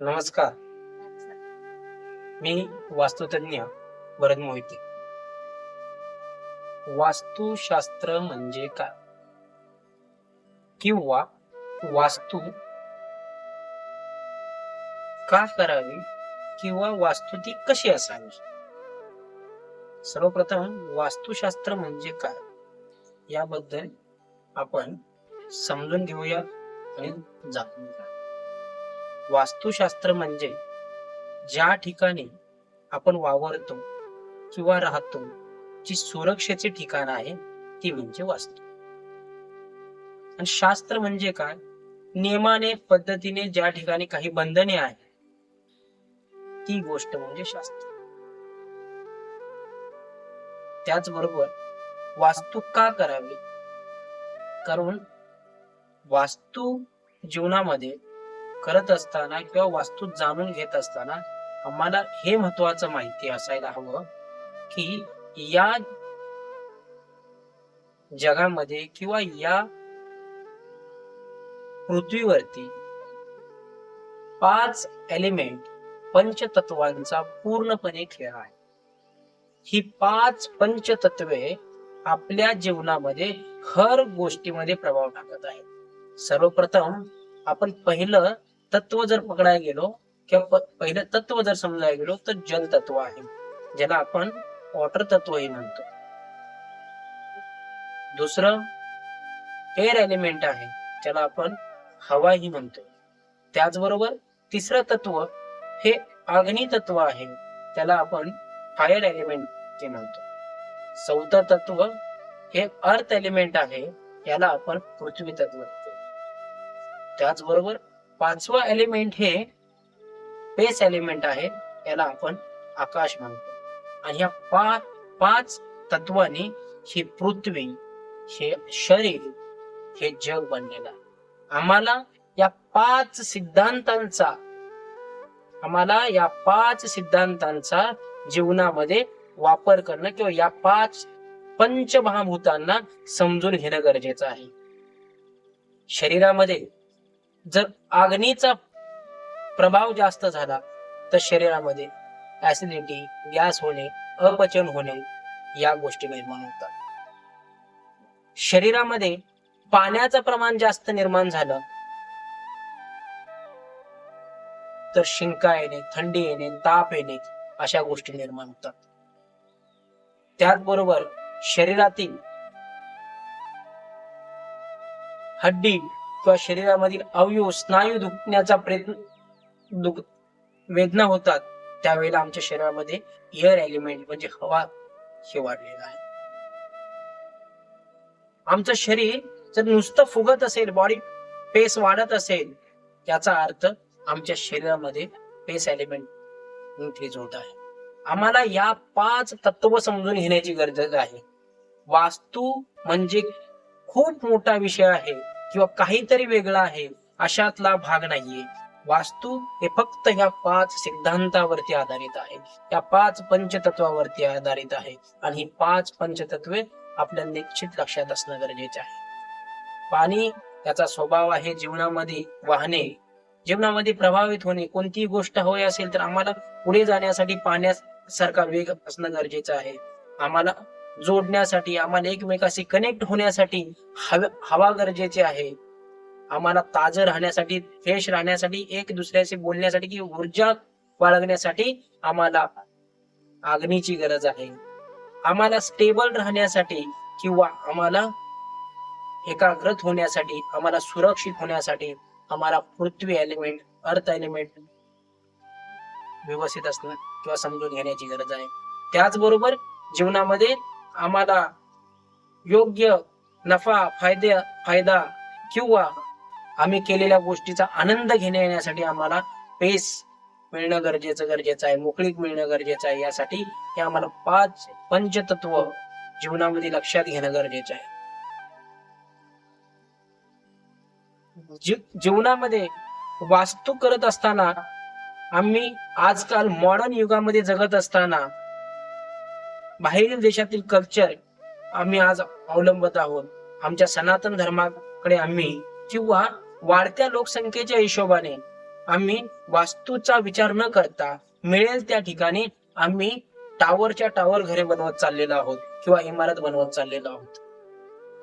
नमस्कार. मी वास्तुतज्ञ भरत मोहिते. वास्तुशास्त्र म्हणजे काय? किंवा वास्तू का करावी किंवा वास्तू ती कशी असावी? सर्वप्रथम वास्तुशास्त्र म्हणजे काय? याबद्दल आपण समजून घेऊया आणि जाणून घेऊया. वास्तुशास्त्र म्हणजे ज्या ठिकाणी आपण वावरतो किंवा राहतो जी सुरक्षेचे ठिकाण आहे ती म्हणजे वास्तू. आणि शास्त्र म्हणजे काय? नियमाने पद्धतीने ज्या ठिकाणी काही बंधने आहेत ती गोष्ट म्हणजे शास्त्र. त्याचबरोबर वास्तू का करावी? कारण वास्तू जीवनामध्ये करत असताना किंवा वास्तू जाणून घेत असताना आम्हाला हे महत्वाचं माहिती असायला हवं की या जगामध्ये किंवा या पृथ्वीवरती पाच एलिमेंट पंचतत्वांचा पूर्णपणे खेळ आहे. ही पाच पंचतत्वे आपल्या जीवनामध्ये हर गोष्टीमध्ये प्रभाव टाकत आहेत. सर्वप्रथम आपण पहिलं तत्व जर पकडायला गेलो किंवा पहिलं तत्व जर समजायला गेलो तर जल तत्व आहे ज्याला आपण वॉटर तत्वही म्हणतो. दुसरं एअर एलिमेंट आहे ज्याला आपण हवाही म्हणतो. त्याचबरोबर तिसरं तत्व हे अग्नी तत्व आहे त्याला आपण फायर एलिमेंट म्हणतो. चौथं तत्व हे अर्थ एलिमेंट आहे याला आपण पृथ्वी तत्व म्हणतो. त्याचबरोबर पाचवा एलिमेंट हे पेस एलिमेंट आहे. याला आपण आकाश म्हणतो. आणि या पाच पाच तत्वांनी ही पृथ्वी हे शरीर हे जग बनलेलं आहे. आम्हाला या पाच सिद्धांतांचा आम्हाला या पाच सिद्धांतांचा जीवनामध्ये वापर करणं किंवा या पाच पंचमहाभूतांना समजून घेणं गरजेचं आहे. शरीरामध्ये जर अग्नीचा प्रभाव जास्त झाला तर शरीरामध्ये ऍसिडिटी गॅस होणे अपचन होणे या गोष्टी निर्माण होतात. शरीरामध्ये पाण्याचं प्रमाण जास्त निर्माण झालं तर शिंका येणे थंडी येणे ताप येणे अशा गोष्टी निर्माण होतात. त्याचबरोबर शरीरातील हड्डी किंवा शरीरामधील अवयव स्नायू दुखण्याचा प्रयत्न दुख वेदना होतात त्यावेळेला आमच्या शरीरामध्ये एअर एलिमेंट म्हणजे हवा हे वाढलेलं आहे. आमचं शरीर जर नुसतं फुगत असेल बॉडी पेस वाढत असेल याचा अर्थ आमच्या शरीरामध्ये पेस एलिमेंट इन्क्रीज होत आहे. आम्हाला या पाच तत्व समजून घेण्याची गरज आहे. वास्तू म्हणजे खूप मोठा विषय आहे. किंवा काहीतरी वेगळा आहे अशातला भाग नाहीये. वास्तू हे फक्त ह्या पाच सिद्धांतावरती आधारित आहे. या पाच पंचतत्वावरती आधारित आहे. आणि ही पाच पंचतत्वे आपल्या निश्चित लक्षात असणं गरजेचे आहे. पाणी त्याचा स्वभाव आहे जीवनामध्ये वाहणे जीवनामध्ये प्रभावित होणे कोणतीही गोष्ट हवी असेल तर आम्हाला पुढे जाण्यासाठी पाण्यासारखा वेग असणं गरजेचं आहे. आम्हाला जोडण्यासाठी आम्हाला एकमेकाशी कनेक्ट होण्यासाठी हवा गरजेची आहे. आम्हाला ताजं राहण्यासाठी फ्रेश राहण्यासाठी एक दुसऱ्याशी बोलण्यासाठी की ऊर्जा बाळगण्यासाठी आम्हाला अग्नीची गरज आहे. आम्हाला स्टेबल राहण्यासाठी किंवा आम्हाला एकाग्रत होण्यासाठी आम्हाला सुरक्षित होण्यासाठी आम्हाला पृथ्वी एलिमेंट अर्थ एलिमेंट व्यवस्थित असणं किंवा समजून घेण्याची गरज आहे. त्याचबरोबर जीवनामध्ये आम्हाला योग्य नफा फायदे फायदा किंवा आम्ही केलेल्या गोष्टीचा आनंद घेण्या येण्यासाठी आम्हाला पेस मिळणं गरजेचं गरजेचं आहे. मोकळीक मिळणं गरजेचं आहे. यासाठी हे आम्हाला पाच पंचतत्व जीवनामध्ये लक्षात घेणं गरजेचं आहे. जी- जीवनामध्ये वास्तू करत असताना आम्ही आजकाल मॉडर्न युगामध्ये जगत असताना बाहेरील देशातील कल्चर आम्ही आज अवलंबत आहोत. आमच्या सनातन धर्माकडे आम्ही किंवा वाढत्या लोकसंख्येच्या हिशोबाने आम्ही वास्तूचा विचार न करता मिळेल त्या ठिकाणी आम्ही टावरच्या टावर घरे बनवत चाललेलो आहोत किंवा इमारत बनवत चाललेलो आहोत.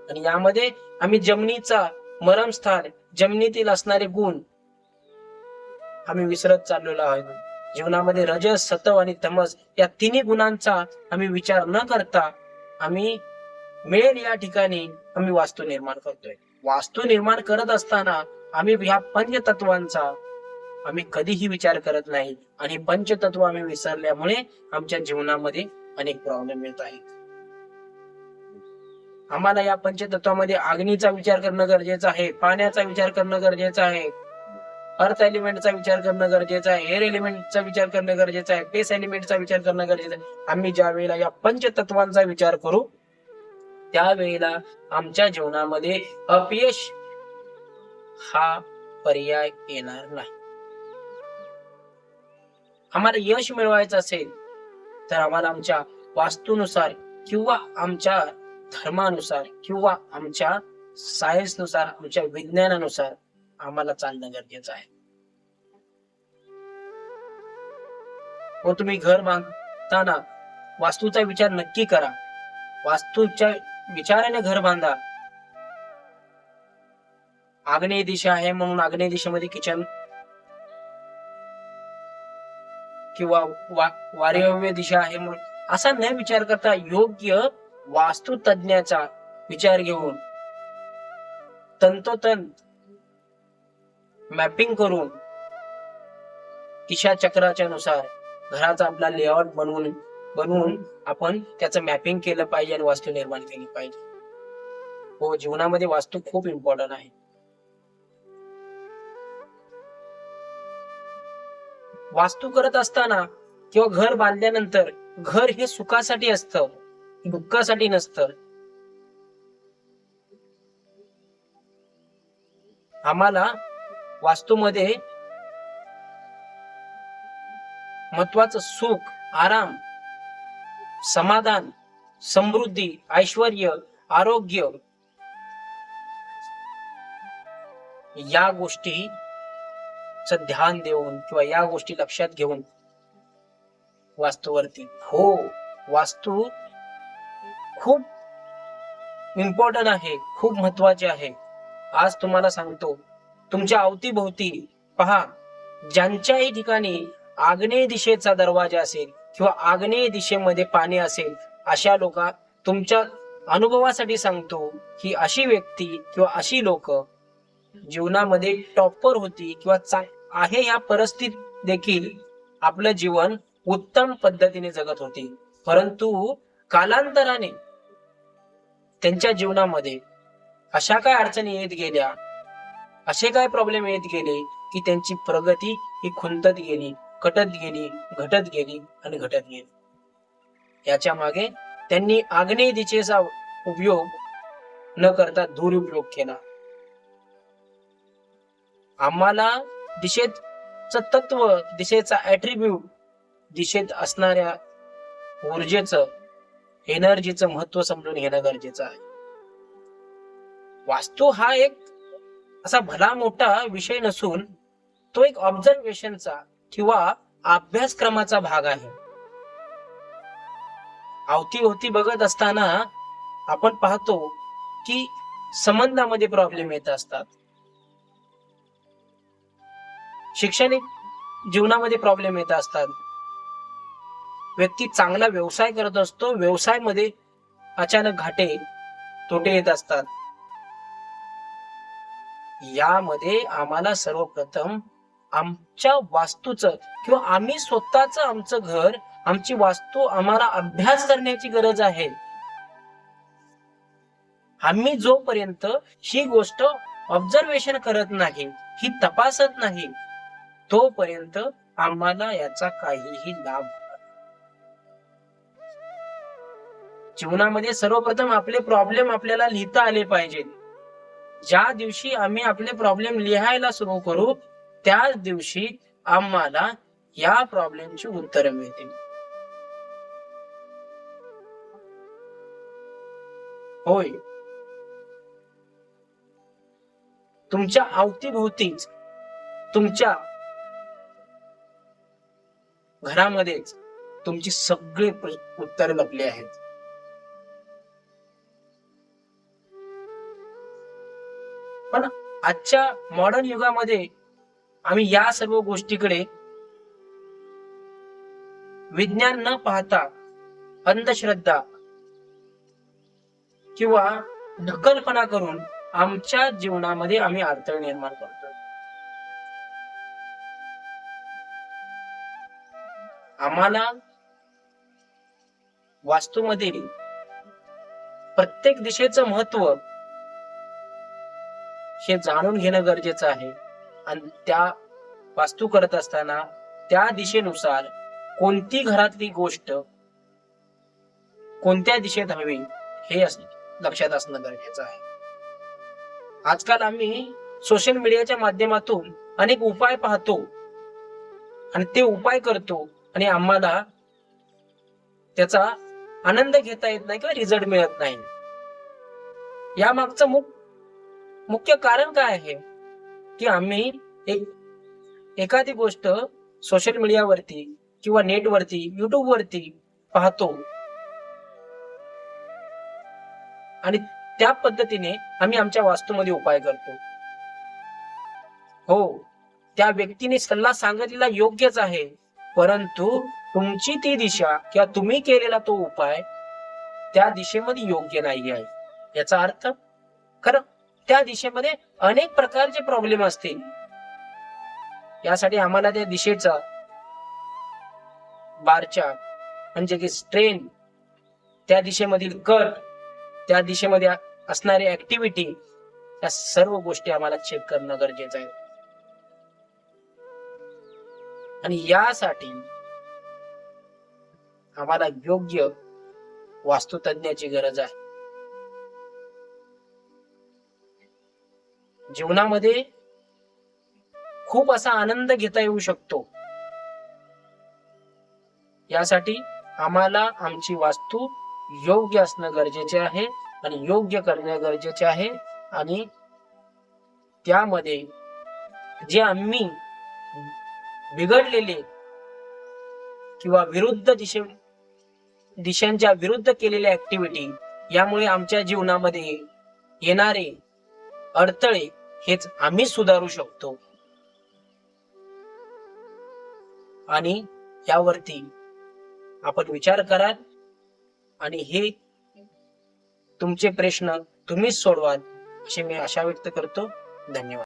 आणि यामध्ये आम्ही जमिनीचा मरमस्थान जमिनीतील असणारे गुण आम्ही विसरत चाललेलो आहोत. जीवनामध्ये रजस सतव आणि तमस या तिन्ही गुणांचा आम्ही विचार न करता आम्ही मिळेल या ठिकाणी आम्ही वास्तू निर्माण करतोय. वास्तू निर्माण करत असताना आम्ही ह्या पंचतत्वांचा आम्ही कधीही विचार करत नाही आणि पंचतत्व आम्ही विसरल्यामुळे आमच्या जीवनामध्ये अनेक प्रॉब्लेम येत आहेत. आम्हाला या पंचतत्वामध्ये अग्नीचा विचार करणं गरजेचं आहे पाण्याचा विचार करणं गरजेचं आहे. अर्थ एलिमेंटचा विचार करणं गरजेचं आहे एअर एलिमेंटचा विचार करणं गरजेचं आहे पेस एलिमेंटचा विचार करणं गरजेचं आहे. आम्ही ज्या वेळेला या पंचतत्वांचा विचार करू त्यावेळेला आमच्या जीवनामध्ये अपयश हा पर्याय येणार नाही. आम्हाला यश मिळवायचं असेल तर आम्हाला आमच्या वास्तूनुसार किंवा आमच्या धर्मानुसार किंवा आमच्या सायन्सनुसार आमच्या विज्ञानानुसार आम्हाला चालणं गरजेचं आहे. व तुम्ही घर बांधताना वास्तूचा विचार नक्की करा. वास्तूच्या विचाराने घर बांधा. आग्नेय दिशा आहे म्हणून आग्नेय दिशेमध्ये किचन किंवा वा वायव्य दिशा आहे म्हणून असा न विचार करता योग्य वास्तू तज्ञाचा विचार घेऊन तंतोतंत मॅपिंग करून दिशा चक्राच्या नुसार घराचा आपला लेआउट बनवून बनवून आपण त्याचं मॅपिंग केलं पाहिजे आणि वास्तू निर्माण केली पाहिजे. हो जीवनामध्ये वास्तू खूप इम्पॉर्टंट आहे. वास्तू करत असताना किंवा घर बांधल्यानंतर घर हे सुखासाठी असतं दुःखासाठी नसतं. आम्हाला वास्तूमध्ये महत्वाचं सुख आराम समाधान समृद्धी ऐश्वर आरोग्य या गोष्टी ध्यान देऊन किंवा या गोष्टी लक्षात घेऊन वास्तूवरती. हो वास्तू खूप इम्पॉर्टंट आहे खूप महत्त्वाचे आहे. आज तुम्हाला सांगतो तुमच्या अवतीभोवती पहा ज्यांच्याही ठिकाणी आग्नेय दिशेचा दरवाजा असेल किंवा आग्नेय दिशेमध्ये पाणी असेल अशा लोक तुमच्या अनुभवासाठी सांगतो की अशी व्यक्ती किंवा अशी लोक जीवनामध्ये टॉपर होती किंवा आहे या परिस्थितीत देखील आपलं जीवन उत्तम पद्धतीने जगत होती. परंतु कालांतराने त्यांच्या जीवनामध्ये अशा काय अडचणी येत गेल्या असे काय प्रॉब्लेम येत गेले की त्यांची प्रगती ही खुंतत गेली कटत गेली घटत गेली आणि घटत गेली. याच्या मागे त्यांनी आग्नेय दिशेचा उपयोग न करता दुरुपयोग केला. आम्हाला दिशेच तत्व दिशेचा ऍट्रिब्यूट दिशेत असणाऱ्या ऊर्जेचं एनर्जीचं महत्त्व समजून घेणं गरजेचं आहे. वास्तू हा एक असा भला मोठा विषय नसून तो एक ऑब्झर्वेशनचा किंवा अभ्यासक्रमाचा भाग आहे. अवतीभोवती बघत असताना आपण पाहतो की संबंधामध्ये प्रॉब्लेम येत असतात. शैक्षणिक जीवनामध्ये प्रॉब्लेम येत असतात. व्यक्ती चांगला व्यवसाय करत असतो व्यवसायामध्ये अचानक घाटे तोटे येत असतात. यामध्ये आम्हाला सर्वप्रथम आमच्या वास्तूचं किंवा आम्ही स्वतःच आमचं घर आमची वास्तू आम्हाला अभ्यास करण्याची गरज आहे. आम्ही जोपर्यंत ही गोष्ट ऑब्झर्वेशन करत नाही ही तपासत नाही तोपर्यंत आम्हाला याचा काहीही लाभ जीवनामध्ये सर्वप्रथम आपले प्रॉब्लेम आपल्याला लिहिता आले पाहिजेत. ज्या दिवशी आम्ही आपले प्रॉब्लेम लिहायला सुरू करू त्याच दिवशी आम्हाला या प्रॉब्लेमची उत्तरं मिळतील. होय. तुमच्या अवतीभोवतीच तुमच्या घरामध्येच तुमची सगळी उत्तरे लपली आहेत. पण आजच्या मॉडर्न युगामध्ये आम्ही या सर्व गोष्टीकडे विज्ञान न पाहता अंधश्रद्धा किंवा ढकलपणा करून आमच्या जीवनामध्ये आम्ही अडथळे निर्माण करतो आम्हाला वास्तूमध्ये प्रत्येक दिशेचं महत्त्व हे जाणून घेणं गरजेचं आहे. आणि त्या वास्तू करत असताना त्या दिशेनुसार कोणती घरातली गोष्ट कोणत्या दिशेत हवी हे लक्षात असणं गरजेचं आहे. आजकाल आम्ही सोशल मीडियाच्या माध्यमातून अनेक उपाय पाहतो. आणि ते उपाय करतो आणि आम्हाला त्याचा आनंद घेता येत नाही किंवा रिझल्ट मिळत नाही. या मागचं मुख मुख्य कारण काय आहे? की आम्ही एक एखादी गोष्ट सोशल मीडियावरती किंवा नेटवरती युट्यूब वरती पाहतो. आणि त्या पद्धतीने आम्ही आमच्या वास्तूमध्ये उपाय करतो. हो त्या व्यक्तीने सल्ला सांगितलेला योग्यच आहे. परंतु तुमची ती दिशा किंवा तुम्ही केलेला तो उपाय त्या दिशेमध्ये योग्य नाही आहे याचा अर्थ खरं? त्या दिशेमध्ये अनेक प्रकारचे प्रॉब्लेम असतील. यासाठी आम्हाला त्या दिशेचा बारच्या म्हणजे की स्ट्रेन त्या दिशेमधील कट त्या दिशेमध्ये असणारी ऍक्टिव्हिटी या सर्व गोष्टी आम्हाला चेक करणं गरजेचं आहे. आणि यासाठी आम्हाला योग्य वास्तुतज्ञाची गरज आहे. जीवनामध्ये खूप असा आनंद घेता येऊ शकतो. यासाठी आम्हाला आमची वास्तू योग्य असणं गरजेचे आहे आणि योग्य करणे गरजेचे आहे आणि त्यामध्ये जे आम्ही बिघडलेले किंवा विरुद्ध दिशे दिशांच्या विरुद्ध केलेल्या ऍक्टिव्हिटी यामुळे आमच्या जीवनामध्ये येणारे अडथळे हेच आम्ही सुधारू शकतो. आणि यावरती आपण विचार कराल आणि हे तुमचे प्रश्न तुम्हीच सोडवाल अशी मी आशा व्यक्त करतो. धन्यवाद.